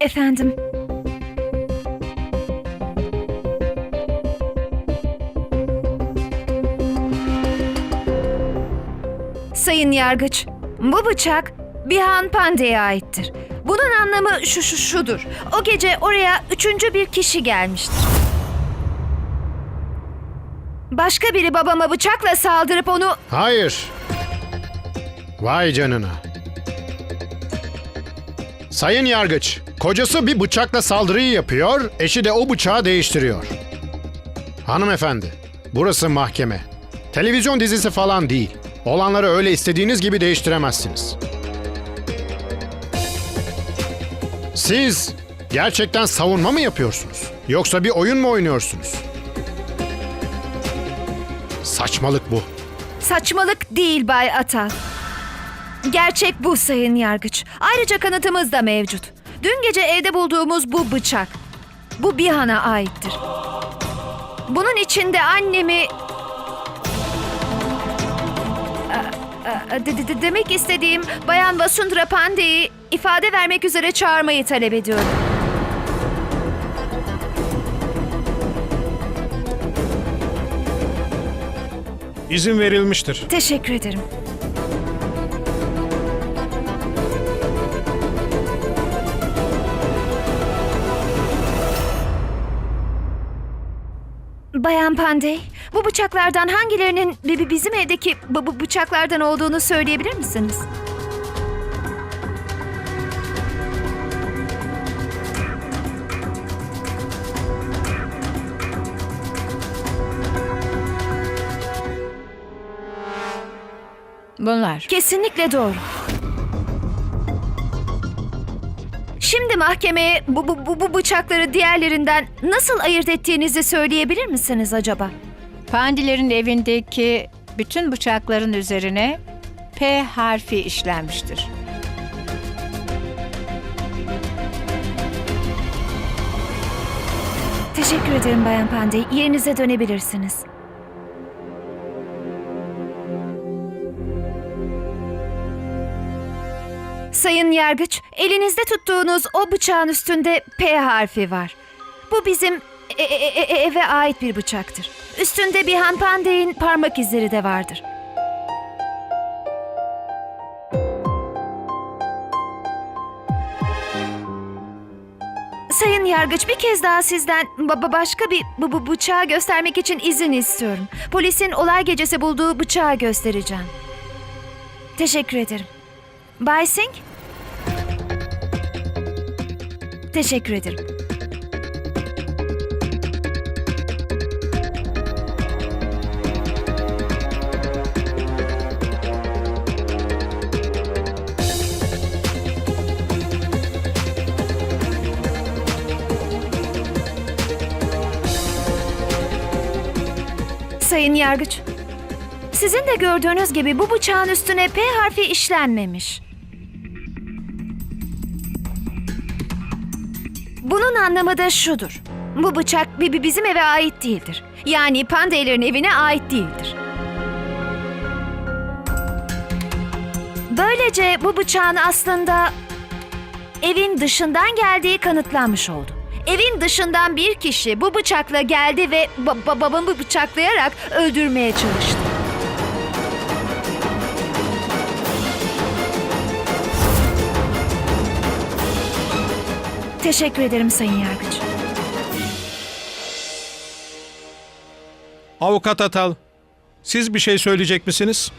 Efendim. Sayın Yargıç, bu bıçak Bihan Pande'ye aittir. Bunun anlamı şu şu şudur. O gece oraya üçüncü bir kişi gelmiştir. Başka biri babama bıçakla saldırıp onu Hayır. Vay canına. Sayın Yargıç, kocası bir bıçakla saldırıyı yapıyor, eşi de o bıçağı değiştiriyor. Hanımefendi, burası mahkeme. Televizyon dizisi falan değil. Olanları öyle istediğiniz gibi değiştiremezsiniz. Siz gerçekten savunma mı yapıyorsunuz? Yoksa bir oyun mu oynuyorsunuz? Saçmalık bu. Saçmalık değil Bay Atal. Gerçek bu sayın yargıç. Ayrıca kanıtımız da mevcut. Dün gece evde bulduğumuz bu bıçak. Bu Bihan'a aittir. Bunun içinde annemi... De- de- de- demek istediğim Bayan Vasundra Pande'yi ifade vermek üzere çağırmayı talep ediyorum. İzin verilmiştir. Teşekkür ederim. Bayan Pandey, bu bıçaklardan hangilerinin bi- bi- bizim evdeki bu, bu bıçaklardan olduğunu söyleyebilir misiniz? Bunlar. Kesinlikle doğru. Şimdi mahkemeye bu, bu, bu, bu bıçakları diğerlerinden nasıl ayırt ettiğinizi söyleyebilir misiniz acaba? Pandilerin evindeki bütün bıçakların üzerine P harfi işlenmiştir. Teşekkür ederim Bayan Pandey. Yerinize dönebilirsiniz. Sayın Yargıç, elinizde tuttuğunuz o bıçağın üstünde P harfi var. Bu bizim e- e- e- eve ait bir bıçaktır. Üstünde bir Pandey'in parmak izleri de vardır. Sayın Yargıç bir kez daha sizden baba başka bir bu, bu bıçağı göstermek için izin istiyorum. Polisin olay gecesi bulduğu bıçağı göstereceğim. Teşekkür ederim. Bay Singh? Teşekkür ederim. Sayın Yargıç, sizin de gördüğünüz gibi bu bıçağın üstüne P harfi işlenmemiş. Bunun anlamı da şudur. Bu bıçak bi- bi- bizim eve ait değildir. Yani pandeylerin evine ait değildir. Böylece bu bıçağın aslında evin dışından geldiği kanıtlanmış oldu. Evin dışından bir kişi bu bıçakla geldi ve ba- babamı bıçaklayarak öldürmeye çalıştı. Teşekkür ederim Sayın Yargıç. Avukat Atal, siz bir şey söyleyecek misiniz?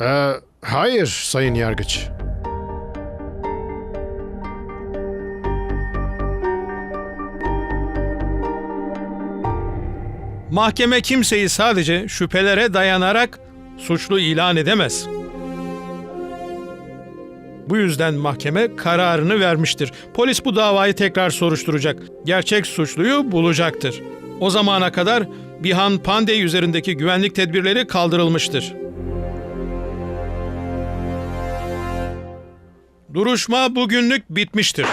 Ee, hayır Sayın Yargıç. Mahkeme kimseyi sadece şüphelere dayanarak suçlu ilan edemez. Bu yüzden mahkeme kararını vermiştir. Polis bu davayı tekrar soruşturacak. Gerçek suçluyu bulacaktır. O zamana kadar Bihan Pandey üzerindeki güvenlik tedbirleri kaldırılmıştır. Duruşma bugünlük bitmiştir.